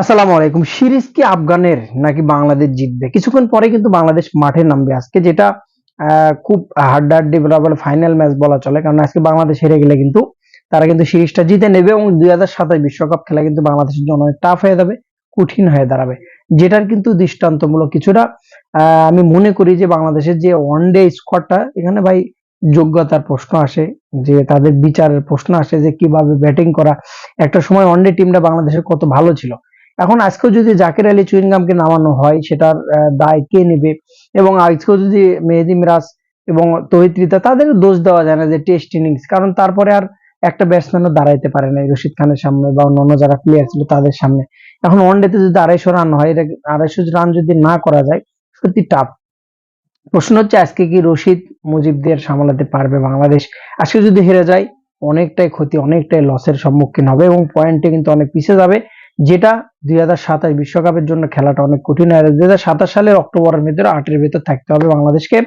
আসসালামু আলাইকুম। সিরিজ কি আফগানের নাকি বাংলাদেশ জিতবে? কিছুক্ষণ পরে কিন্তু বাংলাদেশ মাঠে নামবে। আজকে যেটা খুব হাড্ডাহাড্ডি বলা ফাইনাল ম্যাচ বলা চলে, কারণ আজকে বাংলাদেশ হেরে গেলে কিন্তু তারা কিন্তু সিরিজটা জিতে নেবে এবং দুই হাজার সাতাশ বিশ্বকাপ খেলা কিন্তু বাংলাদেশের জন্য অনেক টাফ হয়ে যাবে, কঠিন হয়ে দাঁড়াবে। যেটার কিন্তু দৃষ্টান্তমূলক কিছুটা আমি মনে করি যে বাংলাদেশের যে ওয়ান ডে স্কোয়াডটা এখানে ভাই যোগ্যতার প্রশ্ন আসে, যে তাদের বিচারের প্রশ্ন আসে যে কীভাবে ব্যাটিং করা। একটা সময় ওয়ানডে টিমটা বাংলাদেশের কত ভালো ছিল। এখন আজকেও যদি জাকির আলী চুইনগামকে নামানো হয়, সেটার দায় কে নেবে? এবং আজকেও যদি মেহেদি মিরাজ এবং তহিত্রিতা তাদের দোষ দেওয়া যায় না যে টেস্ট ইনিংস। কারণ তারপরে আর একটা ব্যাটসম্যানও দাঁড়াইতে পারে না রশিদ খানের সামনে বা অন্যান্য যারা প্লেয়ার ছিল তাদের সামনে। এখন ওয়ানডেতে যদি আড়াইশো রান হয়, এটা আড়াইশো রান যদি না করা যায়, সত্যি টাফ প্রশ্ন হচ্ছে, আজকে কি রশিদ মুজিবদের সামলাতে পারবে বাংলাদেশ? আজকে যদি হেরে যায়, অনেকটাই ক্ষতি, অনেকটাই লসের সম্মুখীন হবে এবং পয়েন্টে কিন্তু অনেক পিছিয়ে যাবে। যেটা দুই হাজার সাতাশ বিশ্বকাপের জন্য খেলাটা অনেক কঠিন হয় দুই হাজার সাতাশ সালের অক্টোবরের ভিতরে আটের ভিতর থাকতে হবে বাংলাদেশকে।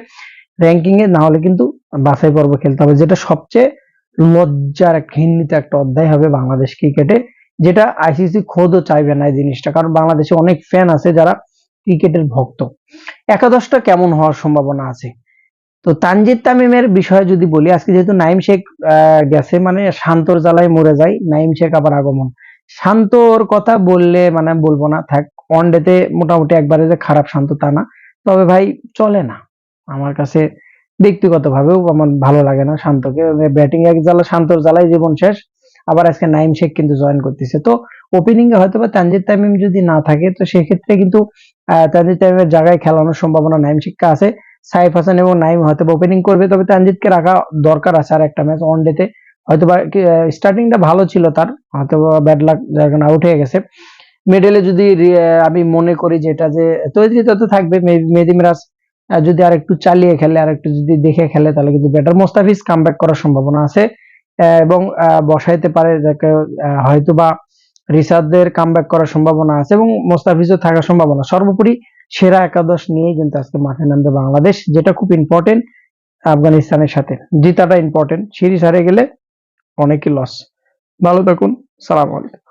র্যাঙ্কিং এ না হলে কিন্তু বাছাই পর্ব খেলতে হবে, যেটা সবচেয়ে লজ্জার ঘৃণিত একটা অধ্যায় হবে বাংলাদেশ ক্রিকেটে যেটা আইসিসি খোদও চাইবে না এই জিনিসটা। কারণ বাংলাদেশে অনেক ফ্যান আছে যারা ক্রিকেটের ভক্ত। একাদশটা কেমন হওয়ার সম্ভাবনা আছে? তো তানজিদ তামিমের বিষয়ে যদি বলি, আজকে যেহেতু নাইম শেখ গেছে মানে শান্তর জ্বালায় মরে যায়, নাইম শেখ আবার আগমন। শান্তর কথা বললে মানে বলব না, থাক ওয়ান ডেতে মোটামুটি একবারে যে খারাপ শান্ত তা না। তবে ভাই চলে না। আমার কাছে ব্যক্তিগতভাবেও আমার ভালো লাগে না শান্তকে। ব্যাটিং এক জ্বালা, শান্তর জ্বালায় জীবন শেষ। আবার আজকে নাইম শেখ কিন্তু জয়েন করতেছে। তো ওপেনিং এ হয়তো বা তানজিদ তামিম যদি না থাকে, তো সেক্ষেত্রে কিন্তু তানজিদ তামিমের জায়গায় খেলানোর সম্ভাবনা নাইম শেখকে আছে। সাইফ হাসান এবং নাইম হয়তো ওপেনিং করবে, তবে তানজিদকে রাখা দরকার আছে আর একটা ম্যাচ ওয়ান ডেতে হয়তো বা স্টার্টিংটা ভালো ছিল তার হয়তো ব্যাড লাক যার কারণে আউট হয়ে গেছে। মিডলে যদি আমি মনে করি যেটা যে তৈরি তো থাকবে মেহেদী মিরাজ যদি আর একটু চালিয়ে খেলে আর একটু যদি দেখে খেলে, তাহলে কিন্তু বেটার মোস্তাফিজ কামব্যাক করার সম্ভাবনা আছে এবং বসাইতে পারে হয়তো বা রিসাদদের কামব্যাক করার সম্ভাবনা আছে, এবং মোস্তাফিজও থাকার সম্ভাবনা। সর্বোপরি সেরা একাদশ নিয়ে কিন্তু আজকে মাঠে নামবে বাংলাদেশ, যেটা খুব ইম্পর্টেন্ট আফগানিস্তানের সাথে। জিতাটা ইম্পর্টেন্ট সিরিজ হারে গেলে অনেকই লস ভালো থাকুন সালাম আলাইকুম।